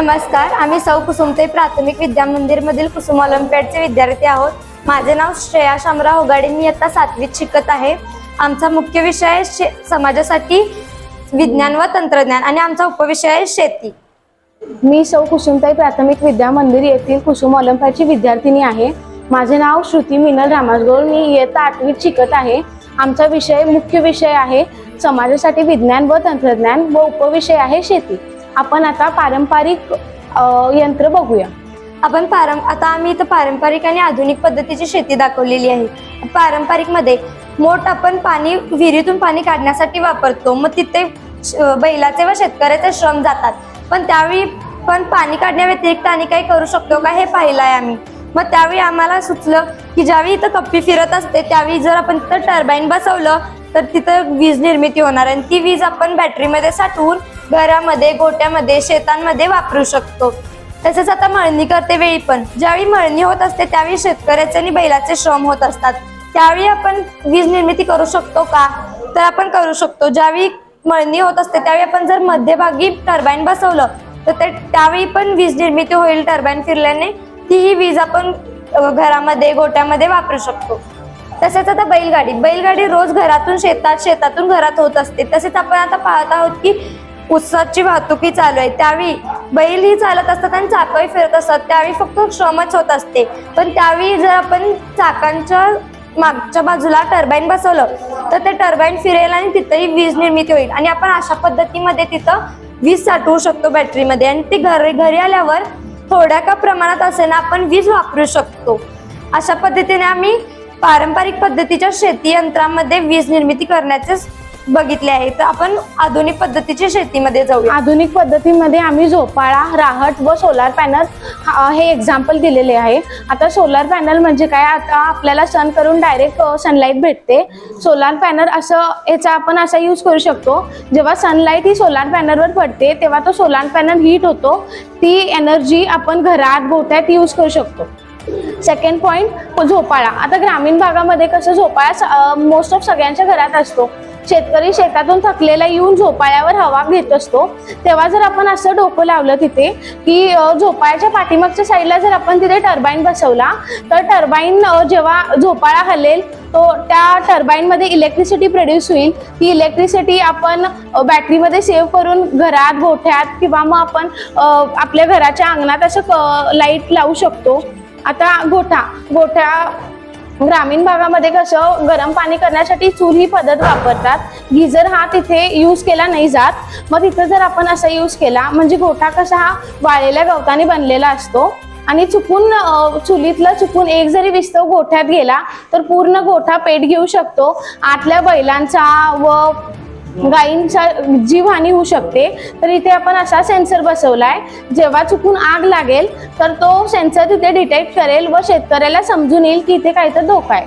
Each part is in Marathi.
नमस्कार आम्ही सौ कुसुमते प्राथमिक विद्या मंदिरमधील कुसुम ऑलिम्पियाडचे विद्यार्थी आहोत. माझे नाव श्रेया शामराव होगाडे मी आता सातवीत शिकत आहे. आमचा मुख्य विषय आहे शे समाजासाठी विज्ञान व तंत्रज्ञान आणि आमचा उपविषय आहे शेती. मी सौ कुसुमताई प्राथमिक विद्या मंदिर येथील कुसुम ऑलिम्पियाडची विद्यार्थिनी आहे. माझे नाव श्रुती मिनल रामासगौर मी इयत्ता आठवीत शिकत आहे. आमचा विषय मुख्य विषय आहे समाजासाठी विज्ञान व तंत्रज्ञान व उपविषय आहे शेती. आपण आता पारंपरिक यंत्र बघूया. आपण पारं आता आम्ही इथं पारंपरिक आणि आधुनिक पद्धतीची शेती दाखवलेली आहे. पारंपरिकमध्ये मोठ आपण पाणी विहिरीतून पाणी काढण्यासाठी वापरतो. मग तिथे श- बैलाचे व शेतकऱ्याचे श्रम जातात. पण त्यावेळी पण पाणी काढण्याव्यतिरिक्त आणि काही करू शकतो का हे पाहिलं आहे आम्ही. मग त्यावेळी आम्हाला सुचलं की ज्यावेळी इथं कप्पी फिरत असते त्यावेळी जर आपण तिथं टर्बाईन बसवलं तर तिथं वीज निर्मिती होणार आणि ती वीज आपण बॅटरीमध्ये साठवून घरामध्ये गोट्यामध्ये शेतांमध्ये वापरू शकतो. तसेच आता मळणी करते वेळी पण. ज्यावेळी मळणी होत असते त्यावेळी शेतकऱ्याचे आणि बैलाचे श्रम होत असतात. त्यावेळी आपण वीज निर्मिती करू शकतो का? तर आपण करू शकतो. ज्यावेळी मळणी होत असते त्यावेळी आपण जर मध्यभागी टर्बाईन बसवलं तर ते त्यावेळी पण वीज निर्मिती होईल टर्बाईन फिरल्याने. तीही वीज आपण घरामध्ये गोट्यामध्ये वापरू शकतो. तसेच आता बैलगाडी. बैलगाडी रोज घरातून शेतात शेतातून घरात होत असते. तसेच आपण आता पाहत आहोत की उत्साची वाहतुकी चालू आहे. त्यावेळी बैल ही चालत असतात आणि चाकही फिरत असतात. त्यावेळी फक्त श्रमच होत असते. पण त्यावेळी जर आपण चाकांच्या मागच्या बाजूला टर्बाईन बसवलं तर ते टर्बाईन फिरेल आणि तिथंही वीज निर्मिती होईल. आणि आपण अशा पद्धतीमध्ये तिथं वीज साठवू शकतो बॅटरीमध्ये. आणि ती घरी घरी आल्यावर थोड्या का प्रमाणात असेल आपण वीज वापरू शकतो. अशा पद्धतीने आम्ही पारंपरिक पद्धतीच्या शेती यंत्रामध्ये वीज निर्मिती करण्याचे बघितले आहे. तर आपण आधुनिक पद्धतीच्या शेतीमध्ये जाऊया. आधुनिक पद्धतीमध्ये आम्ही झोपाळा राहट व सोलार पॅनल हे एक्झाम्पल दिलेले आहे. आता सोलार पॅनल म्हणजे काय? आता आपल्याला सन करून डायरेक्ट सनलाईट भेटते. सोलार पॅनल असं याचा आपण असा यूज करू शकतो. जेव्हा सनलाईट ही सोलार पॅनलवर पडते तेव्हा तो सोलार पॅनल हीट होतो. ती एनर्जी आपण घरात गोठ्यात यूज करू शकतो. सेकंड पॉईंट झोपाळा. आता ग्रामीण भागामध्ये कसं झोपाळा मोस्ट ऑफ सगळ्यांच्या घरात असतो. शेतकरी शेतातून थकलेला येऊन झोपाळ्यावर हवा घेत असतो. तेव्हा जर आपण असं डोकं लावलं तिथे की झोपाळ्याच्या पाठीमागच्या साईडला जर आपण तिथे टर्बाईन बसवला तर टर्बाईन जेव्हा झोपाळा हलेल तो त्या टर्बाईनमध्ये इलेक्ट्रिसिटी प्रोड्यूस होईल. ती इलेक्ट्रिसिटी आपण बॅटरीमध्ये सेव्ह करून घरात गोठ्यात किंवा मग आपण आपल्या घराच्या अंगणात असं लाइट लावू शकतो. आता गोठा गोठा ग्रामीण भागामध्ये कसं गरम पाणी करण्यासाठी चूल ही पद्धत वापरतात. गिझर हा तिथे यूज केला नाही जात. मग तिथं जर आपण असा यूज केला म्हणजे गोठा कसा हा वाळलेल्या गवताने बनलेला असतो आणि चुकून चुलीतला चुलीतलं चुकून एक जरी विस्तव गोठ्यात गेला तर पूर्ण गोठा पेट घेऊ शकतो. आतल्या बैलांचा व गायींचा जीवहानी होऊ शकते. तर इथे आपण असा सेन्सर बसवलाय. जेव्हा चुकून आग लागेल तर तो सेन्सर तिथे डिटेक्ट करेल व शेतकऱ्याला समजून येईल की इथे काहीतरी धोका आहे.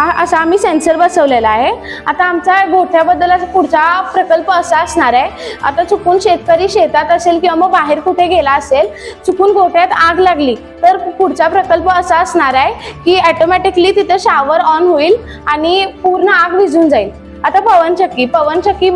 हा असा आम्ही सेन्सर बसवलेला आहे. आता आमचा गोठ्याबद्दल पुढचा प्रकल्प असा असणार आहे. आता चुकून शेतकरी शेतात असेल किंवा मग बाहेर कुठे गेला असेल चुकून गोठ्यात आग लागली तर पुढचा प्रकल्प असा असणार आहे की ॲटोमॅटिकली तिथं शावर ऑन होईल आणि पूर्ण आग विझून जाईल. आता पवनचक्की पवनचक्की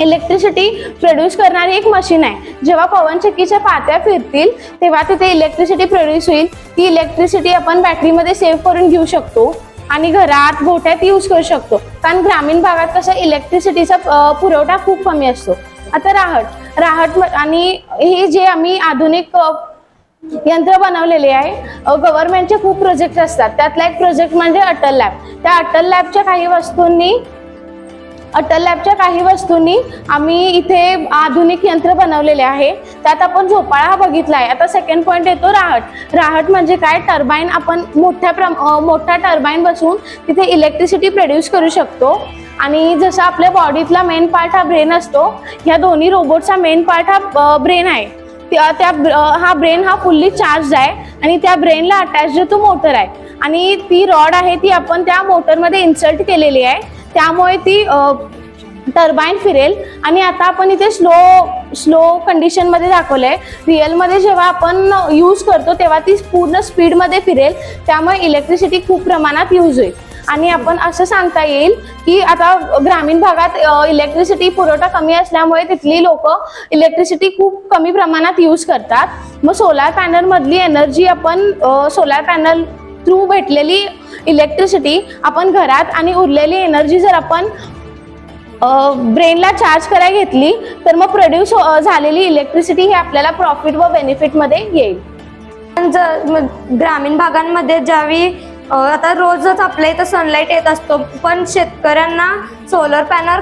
इलेक्ट्रिसिटी प्रोड्यूस करणारी एक मशीन आहे. जेव्हा पवनचक्कीच्या पात्या फिरतील तेव्हा तिथे इलेक्ट्रिसिटी प्रोड्यूस होईल. ती इलेक्ट्रिसिटी आपण बॅटरीमध्ये सेव्ह करून घेऊ शकतो. आणि घरात गोठ्यात यूज करू शकतो. कारण ग्रामीण भागात कसं इलेक्ट्रिसिटीचा पुरवठा खूप कमी असतो. आता राहट राहट म- आणि हे जे आम्ही आधुनिक यंत्र बनवलेले आहे गव्हर्नमेंटचे खूप प्रोजेक्ट असतात. त्यातला एक प्रोजेक्ट म्हणजे अटल लॅब त्या अटल लॅबच्या काही वस्तूंनी अटल लॅबच्या काही वस्तूंनी आम्ही इथे आधुनिक यंत्र बनवलेले आहे. त्यात आपण झोपाळा हा बघितला आहे आता सेकंड पॉईंट येतो राहट राहट म्हणजे काय? टर्बाईन आपण मोठ्या प्रम मोठा टर्बाईन बसून तिथे इलेक्ट्रिसिटी प्रोड्यूस करू शकतो. आणि जसं आपल्या बॉडीतला मेन पार्ट हा ब्रेन असतो ह्या दोन्ही रोबोटचा मेन पार्ट हा ब्रेन आहे. त्या त्या हा ब्रेन हा फुल्ली चार्ज आहे आणि त्या ब्रेनला अटॅच तो मोटर आहे. आणि ती रॉड आहे ती आपण त्या मोटरमध्ये इन्सर्ट केलेली आहे. त्यामुळे ती टर्बाईन फिरेल. आणि आता आपण इथे स्लो स्लो कंडिशनमध्ये दाखवलं आहे रिअलमध्ये जेव्हा आपण यूज करतो तेव्हा ती पूर्ण स्पीडमध्ये फिरेल. त्यामुळे इलेक्ट्रिसिटी खूप प्रमाणात यूज होईल. आणि आपण असं सांगता येईल की आता ग्रामीण भागात इलेक्ट्रिसिटी पुरवठा कमी असल्यामुळे तिथली लोक इलेक्ट्रिसिटी खूप कमी प्रमाणात यूज करतात. मग सोलार पॅनल मधली एनर्जी आपण सोलार पॅनल थ्रू भेटलेली इलेक्ट्रिसिटी आपण घरात आणि उरलेली एनर्जी जर आपण ब्रेनला चार्ज करायला घेतली तर मग प्रोड्यूस हो-, झालेली इलेक्ट्रिसिटी ही आपल्याला प्रॉफिट व बेनिफिटमध्ये येईल. पण ग्रामीण भागांमध्ये ज्यावेळी आता रोजच आपल्या इथं सनलाईट येत असतो पण शेतकऱ्यांना सोलर पॅनल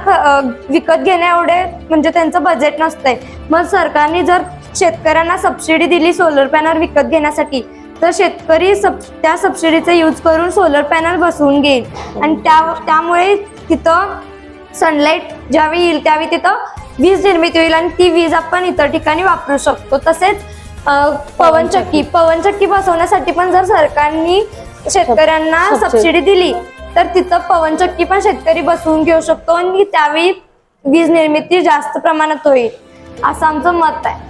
विकत घेण्या एवढे म्हणजे त्यांचं बजेट नसतंय. मग सरकारने जर शेतकऱ्यांना सबसिडी दिली सोलर पॅनल विकत घेण्यासाठी तर शेतकरी सब त्या सबसिडीचा यूज करून सोलर पॅनल बसवून घेईल. आणि त्या त्यामुळे तिथं सनलाईट ज्यावेळी येईल त्यावेळी तिथं वीज निर्मिती होईल आणि ती वीज आपण इतर ठिकाणी वापरू शकतो. तसेच पवनचक्की पवनचक्की बसवण्यासाठी पण जर सरकारने शेतकऱ्यांना सबसिडी. सबसिडी दिली तर तिथं पवनचक्की पण शेतकरी बसवून घेऊ शकतो आणि त्यावेळी वीज निर्मिती जास्त प्रमाणात होईल. असं आमचं मत आहे.